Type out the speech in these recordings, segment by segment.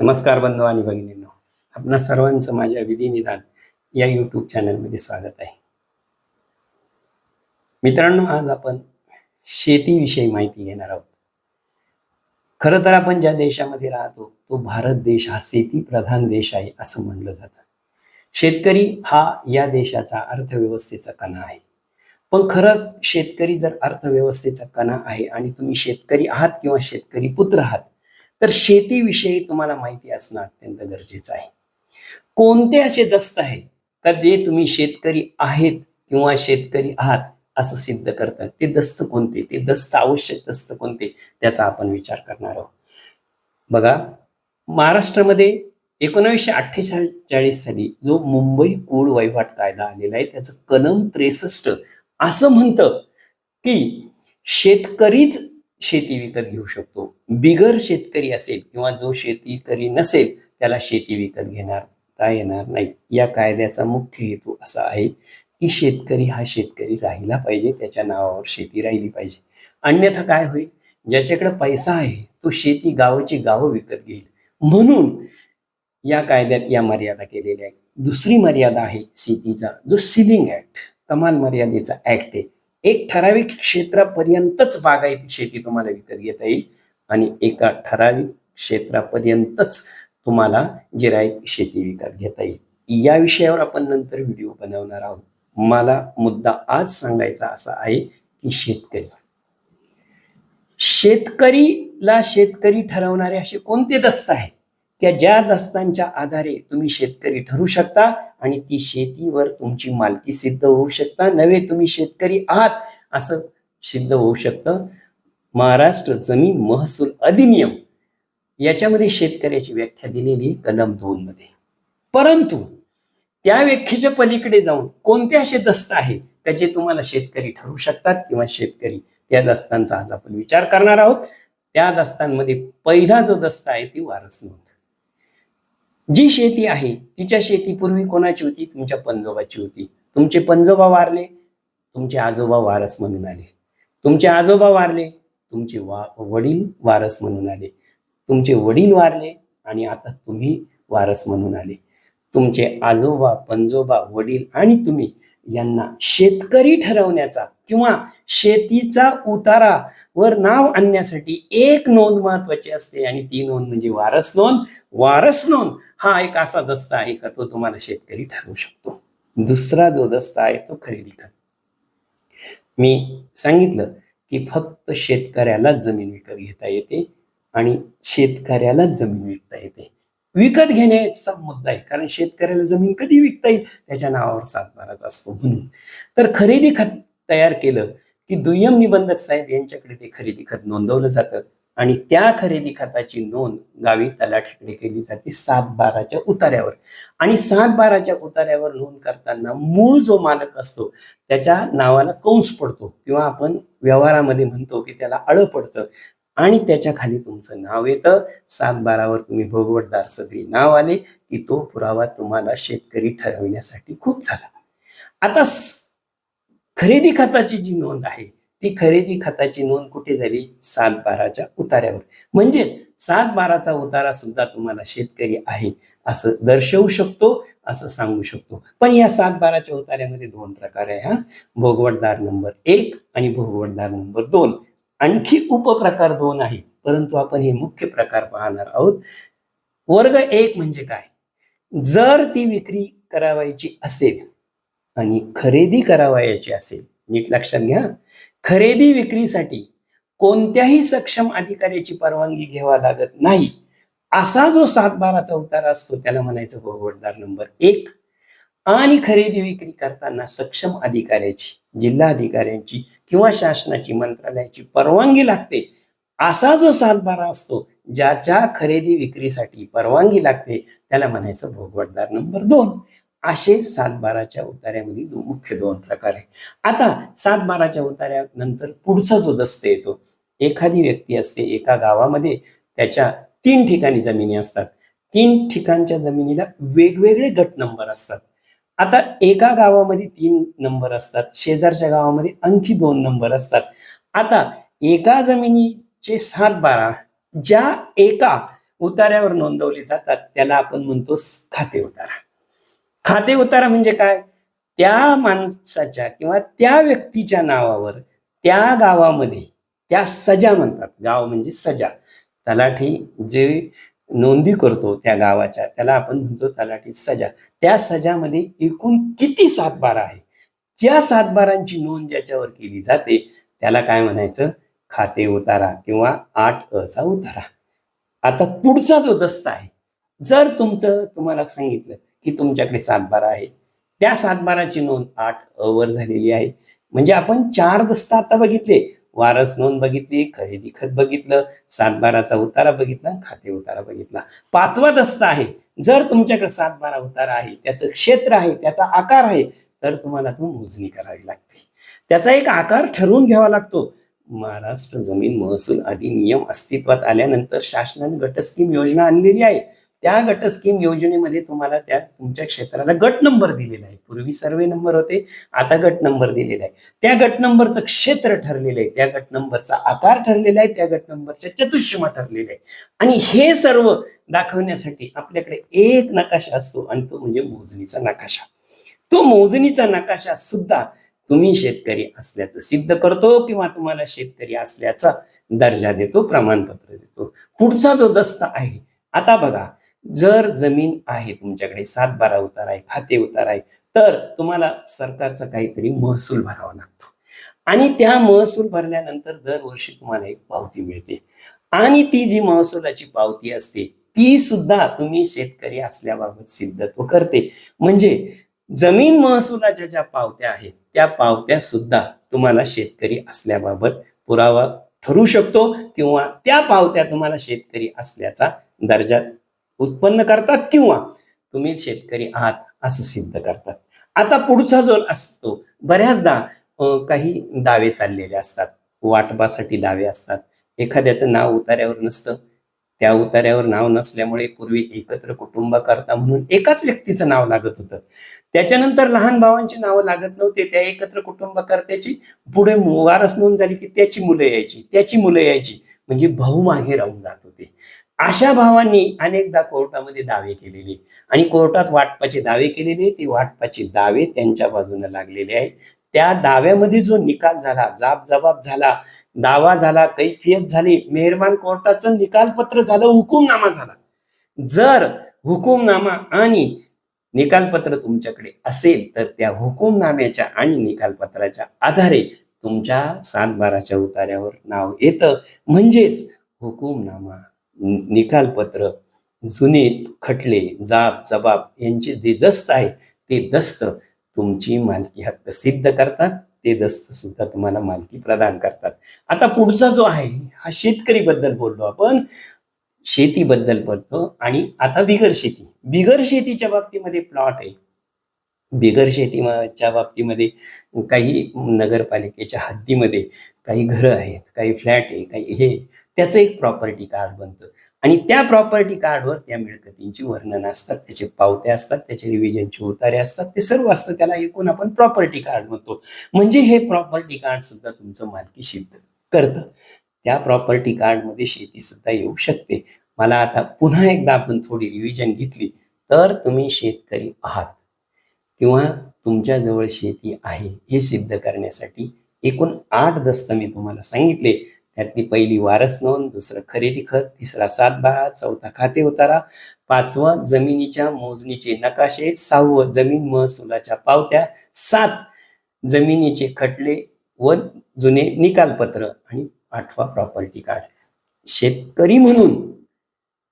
नमस्कार बंधू आणि भगिनींनो आपणा सर्वांचं माझ्या विधिनिदान या युट्यूब चॅनलमध्ये स्वागत आहे. मित्रांनो आज आपण शेतीविषयी माहिती घेणार आहोत. खरं तर आपण ज्या देशामध्ये राहतो तो भारत देश हा शेती प्रधान देश आहे असं म्हणलं जातं. शेतकरी हा या देशाचा अर्थव्यवस्थेचा कणा आहे. पण खरंच शेतकरी जर अर्थव्यवस्थेचा कणा आहे आणि तुम्ही शेतकरी आहात किंवा शेतकरी पुत्र आहात तर शेतीविषयी तुम्हाला माहिती असणं अत्यंत गरजेचं आहे. कोणते असे दस्त आहे का जे तुम्ही शेतकरी आहेत किंवा शेतकरी आहात असं सिद्ध करतात? ते दस्त कोणते? ते दस्त आवश्यक दस्त कोणते? त्याचा आपण विचार करणार आहोत. बघा महाराष्ट्रामध्ये एकोणीसशे अठ्ठेचाळीस साली जो मुंबई कोड वहिवाट कायदा आलेला आहे त्याचं कलम त्रेसष्ट असं म्हणतं की शेतकरीच शेती विकत घेऊ शकतो. बिगर शेतकरी असेल किंवा जो शेतीकरी नसेल त्याला शेती विकत घेणार येणार नाही. या कायद्याचा मुख्य हेतू असा आहे की शेतकरी हा शेतकरी राहिला पाहिजे त्याच्या नावावर शेती राहिली पाहिजे. अन्यथा काय होईल? ज्याच्याकडे पैसा आहे तो शेती गावाची गावं विकत घेईल. म्हणून या कायद्यात या मर्यादा केलेल्या आहेत. दुसरी मर्यादा आहे शेतीचा जो सिलिंग ऍक्ट कमाल मर्यादेचा ऍक्ट आहे. एक ठराविक क्षेत्रापर्यंतच बागायती शेती तुम्हाला विकत घेता येईल आणि एका ठराविक क्षेत्रापर्यंतच तुम्हाला जिरायत शेती विकत घेता येईल. या विषयावर आपण नंतर व्हिडिओ बनवणार आहोत. मला मुद्दा आज सांगायचा असा आहे की शेतकरी. शेतकरीला शेतकरी ठरवणारे असे कोणते दस्त आहेत? त्या ज्या दस्तांच्या आधारे तुम्ही शेतकरी ठरू शकता आणि ती शेतीवर तुमची मालकी सिद्ध होऊ शकता. नव्हे तुम्ही शेतकरी आहात असं सिद्ध होऊ शकतं. महाराष्ट्र जमीन महसूल अधिनियम याच्यामध्ये शेतकऱ्याची व्याख्या दिलेली कलम दोन मध्ये. परंतु त्या व्याख्येच्या पलीकडे जाऊन कोणते असे दस्त आहे त्याचे तुम्हाला शेतकरी ठरू शकतात किंवा शेतकरी त्या दस्तांचा आज आपण विचार करणार आहोत. त्या दस्तांमध्ये पहिला जो दस्त आहे ती वारस नोंद. जी शेती आहे तिच्या शेती पूर्वी कोणाची होती? तुमच्या पंजोबाची होती. तुमचे पंजोबा वारले तुमचे आजोबा वारस म्हणून आले. तुमचे आजोबा वारले तुमचे वा वडील वारस म्हणून आले. तुमचे वडील वारले आणि आता तुम्ही वारस म्हणून आले. तुमचे आजोबा पंजोबा वडील आणि तुम्ही यांना शेतकरी ठरवण्याचा किंवा शेतीचा उतारा वर नाव आणण्यासाठी एक नोंद महत्वाची असते आणि ती नोंद म्हणजे वारस नोंद. वारस नोंद हा एक असा दस्त आहे का तो तुम्हाला शेतकरी ठरवू शकतो. दुसरा जो दस्त आहे तो खरेदी कर. मी सांगितलं की फक्त शेतकऱ्यालाच जमीन विकत घेता येते आणि शेतकऱ्यालाच जमीन विकता येते. विकत घेण्याचा मुद्दा आहे कारण शेतकऱ्याला जमीन कधी विकता येईल? त्याच्या नावावर साधणाराच असतो म्हणून. तर खरेदी खत तयार केलं की दुय्यम निबंधक साहेब यांच्याकडे ते खरेदी खत नोंदवलं जातं. आणि त्या खरेदी खताची नोंद गावी तलाठ्याकडे केली जाते सात बाराच्या उतार्यावर आणि सात बाराच्या उतार्यावर नोंद करताना मूळ जो मालक असतो त्याच्या नावाला कंस पडतो. किंवा आपण व्यवहारामध्ये म्हणतो की त्याला आळं पडतं. आणि त्याच्याखाली तुमचं नाव येतं. सात बारावर तुम्ही भोगवटदार सदरी नाव आले की तो पुरावा तुम्हाला शेतकरी ठरविण्यासाठी खूप झाला. आता खरेदी खताची जी नोंद आहे ती खरेदी खताची नोंद कुठे झाली? सात बाराच्या उतार्यावर म्हणजे सात बाराचा उतारा सुद्धा तुम्हाला शेतकरी आहे असं दर्शवू शकतो असं सांगू शकतो. पण या सात बाराच्या उतार्यामध्ये दोन प्रकार आहे हा. भोगवटदार नंबर एक आणि भोगवटदार नंबर दोन. आणखी उपप्रकार दोन आहे परंतु आपण हे मुख्य प्रकार पाहणार आहोत. वर्ग एक म्हणजे काय? जर ती विक्री करावायची असेल आणि खरेदी करावयाची असेल नीट लक्षात घ्या. खरेदी विक्रीसाठी कोणत्याही सक्षम अधिकाऱ्याची परवानगी घ्यावा लागत नाही. असा जो सात बाराचा उतारा असतो त्याला म्हणायचं भोगवटदार नंबर एक. आणि खरेदी विक्री करताना सक्षम अधिकाऱ्याची जिल्हा अधिकाऱ्यांची किंवा शासनाची मंत्रालयाची परवानगी लागते. असा जो सातबारा असतो ज्याच्या खरेदी विक्रीसाठी परवानगी लागते त्याला म्हणायचं भोगवटदार नंबर दोन. असे सात बाराच्या उतार्यामध्ये दो- मुख्य दोन प्रकार आहे आता सात बाराच्या उतार्यानंतर पुढचा जो दस्त येतो एखादी व्यक्ती असते एका गावामध्ये त्याच्या तीन ठिकाणी जमिनी असतात. तीन ठिकाणच्या जमिनीला वेगवेगळे गट नंबर असतात. आता एका गावामध्ये तीन नंबर असतात शेजारच्या गावामध्ये आणखी दोन नंबर असतात. आता एका जमिनीचे सात बारा ज्या एका उतार्यावर नोंदवले जातात त्याला आपण म्हणतो खाते उतारा. खाते उतारा म्हणजे काय? त्या माणसाच्या किंवा त्या व्यक्तीच्या नावावर त्या गावामध्ये त्या सजा म्हणतात. गाव म्हणजे सजा. तलाठी जे नोंदी करतो त्या गावाच्या त्याला आपण म्हणतो तलाठी सजा. त्या सजामध्ये एकूण किती सातबारा आहे? ज्या सातबारांची नोंद ज्याच्यावर केली जाते त्याला काय म्हणायचं? खाते उतारा किंवा आठ अचा उतारा. आता पुढचा जो दस्ता आहे जर तुमचं तुम्हाला सांगितलं की तुमच्याकडे सातबारा आहे. त्या सातबाराची नोंद आठ अ वर झालेली आहे. म्हणजे आपण चार दस्ता आता बघितले. वारस नोंद बघितली खरेदी खत बघितलं सातबाराचा उतारा बघितला खाते उतारा बघितला. पाचवा दस्ता आहे. जर तुमच्याकडे सातबारा उतारा आहे त्याचं क्षेत्र आहे त्याचा आकार आहे तर तुम्हाला तो मोजणी करावी लागते. त्याचा एक आकार ठरवून घ्यावा लागतो. महाराष्ट्र जमीन महसूल अधिनियम अस्तित्वात आल्यानंतर शासनाने गट स्कीम योजना आणलेली आहे. त्या गट स्कीम योजनेमध्ये तुम्हाला त्या तुमच्या क्षेत्राला गट नंबर दिलेला आहे. पूर्वी सर्वे नंबर होते आता गट नंबर दिलेला आहे. त्या गट नंबरचं क्षेत्र ठरलेलं आहे त्या गट नंबरचा आकार ठरलेला आहे त्या गट नंबरच्या चतुष्मा ठरलेले आहे आणि हे सर्व दाखवण्यासाठी आपल्याकडे एक नकाशा असतो आणि तो म्हणजे मोजणीचा नकाशा. तो मोजणीचा नकाशा सुद्धा तुम्ही शेतकरी असल्याचं सिद्ध करतो किंवा तुम्हाला शेतकरी असल्याचा दर्जा देतो प्रमाणपत्र देतो. पुढचा जो दस्ता आहे आता बघा जर जमीन आहे तुमच्याकडे सात बारा उतार आहे खाते उतार आहे तर तुम्हाला सरकारचा काहीतरी महसूल भरावा लागतो. आणि त्या महसूल भरल्यानंतर दरवर्षी तुम्हाला एक पावती मिळते. आणि ती जी महसुलाची पावती असते ती सुद्धा तुम्ही शेतकरी असल्याबाबत सिद्धत्व करते. म्हणजे जमीन महसुलाच्या ज्या पावत्या आहेत त्या पावत्या सुद्धा तुम्हाला शेतकरी असल्याबाबत पुरावा ठरू शकतो किंवा त्या पावत्या तुम्हाला शेतकरी असल्याचा दर्जा उत्पन्न करतात किंवा तुम्ही शेतकरी आहात असं सिद्ध करतात. आता पुढचा जो असतो बऱ्याचदा काही दावे चाललेले असतात. वाटपासाठी दावे असतात. एखाद्याचं नाव उतार्यावर नसतं. त्या उतार्यावर नाव नसल्यामुळे पूर्वी एकत्र कुटुंब करता म्हणून एकाच व्यक्तीचं नाव लागत होतं. त्याच्यानंतर लहान भावांची नावं लागत नव्हते. त्या एकत्र कुटुंब करत्याची पुढे वारस नोंद झाली की त्याची मुलं यायची त्याची मुलं यायची. म्हणजे भाऊ मागे राहून जात होते. अशा भावांनी अनेकदा कोर्टामध्ये दावे केलेले. आणि कोर्टात वाटपाचे दावे केलेले ते वाटपाचे दावे त्यांच्या बाजूने लागलेले आहे त्या दाव्यामध्ये जो निकाल झाला जाब जबाब झाला दावा झाला कैफियत झाली मेहरबान कोर्टाचं निकालपत्र झालं हुकुमनामा झाला. जर हुकुमनामा आणि निकालपत्र तुमच्याकडे असेल तर त्या हुकुमनाम्याच्या आणि निकालपत्राच्या आधारे तुमच्या सातबाराच्या उतार्यावर नाव येतं. म्हणजेच हुकुमनामा. निकालपत्र जुने खटले जाब जबाब यांचे जे दस्त आहे ते दस्त तुमची मालकी हक्क सिद्ध करतात ते दस्त सुद्धा तुम्हाला मालकी प्रदान करतात. आता पुढचा जो आहे हा शेतकरी बद्दल बोललो आपण. शेतीबद्दल बोलतो आणि आता बिगर शेती. बिगर शेतीच्या बाबतीमध्ये प्लॉट आहे. बिगर शेतीच्या बाबतीमध्ये काही नगरपालिकेच्या हद्दीमध्ये काही घरं आहेत काही फ्लॅट आहे काही हे. त्याचं एक प्रॉपर्टी कार्ड बनतं. आणि त्या प्रॉपर्टी कार्डवर त्या मिळकतींची वर्णन असतात त्याचे पावत्या असतात त्याचे रिव्हिजनचे उतारे असतात ते सर्व असतं. त्याला एकूण आपण प्रॉपर्टी कार्ड म्हणतो. म्हणजे हे प्रॉपर्टी कार्ड सुद्धा तुमचं मालकी सिद्ध करतं. त्या प्रॉपर्टी कार्डमध्ये शेती सुद्धा येऊ शकते. मला आता पुन्हा एकदा आपण थोडी रिव्हिजन घेतली तर तुम्ही शेतकरी आहात. किंवा तुमच्याजवळ शेती आहे हे सिद्ध करण्यासाठी एकूण आठ दस्त मी तुम्हाला सांगितले. यातली पहिली वारस नोंद दुसरं खरेदी खत तिसरा सातबारा चौथा खाते उतारा पाचवं जमिनीच्या मोजणीचे नकाशे सहावं जमीन महसुलाच्या पावत्या सात जमिनीचे खटले व जुने निकालपत्र आणि आठवा प्रॉपर्टी कार्ड. शेतकरी म्हणून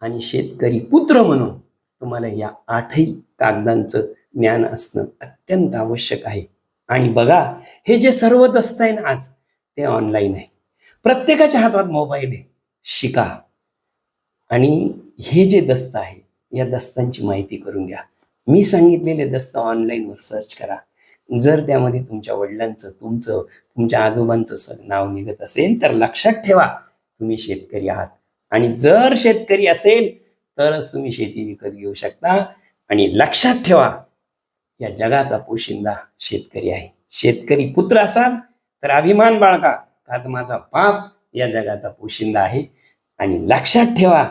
आणि शेतकरी पुत्र म्हणून तुम्हाला या आठही कागदांचं ज्ञान असणं अत्यंत आवश्यक आहे. आणि बघा हे जे सर्व दस्त आहे ना आज ते ऑनलाईन आहे. प्रत्येकाच्या हातात मोबाईल आहे. शिका. आणि हे जे दस्त आहे या दस्तांची माहिती करून घ्या. मी सांगितलेले दस्त ऑनलाईनवर सर्च करा. जर त्यामध्ये तुमच्या वडिलांचं तुमचं तुमच्या आजोबांचं नाव निघत असेल तर लक्षात ठेवा तुम्ही शेतकरी आहात. आणि जर शेतकरी असेल तरच तुम्ही शेती विकत घेऊ शकता. आणि लक्षात ठेवा या जगाचा पोशिंदा शेतकरी आहे. शेतकरी पुत्र असाल तर अभिमान बाळगा. आज माझा बाप या जगाचा पोशिंदा आहे. आणि लक्षात ठेवा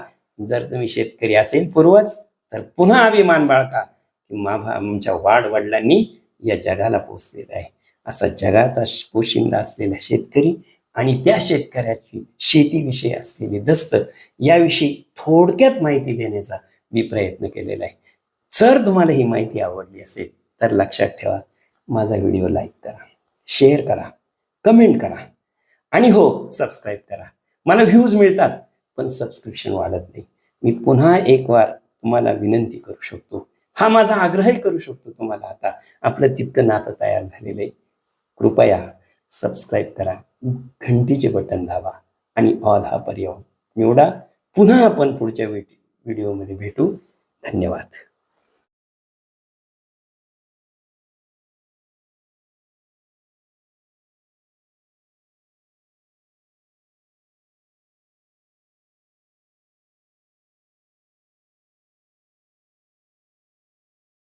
जर तुम्ही शेतकरी असेल पूर्वज तर पुन्हा अभिमान बाळका की माभा आमच्या वाढ वडिलांनी या जगाला पोचलेला आहे. असा जगाचा पोशिंदा असलेला शेतकरी आणि त्या शेतकऱ्याची शेतीविषयी असलेली दस्त याविषयी थोडक्यात माहिती देण्याचा मी प्रयत्न केलेला आहे. जर तुम्हाला ही माहिती आवडली असेल तर लक्षात ठेवा माझा व्हिडिओ लाईक करा शेअर करा कमेंट करा. आणि हो सबस्क्राईब करा. मला व्ह्यूज मिळतात पण सबस्क्रिप्शन वाढत नाही. मी पुन्हा एक वार तुम्हाला विनंती करू शकतो. हा माझा आग्रहही करू शकतो तुम्हाला आता. आपलं तितकं नातं तयार झालेलं आहे. कृपया सबस्क्राईब करा. घंटीचे बटन दाबा आणि ऑल हा पर्याय निवडा. पुन्हा आपण पुढच्या व्हिडिओमध्ये भेटू. धन्यवाद.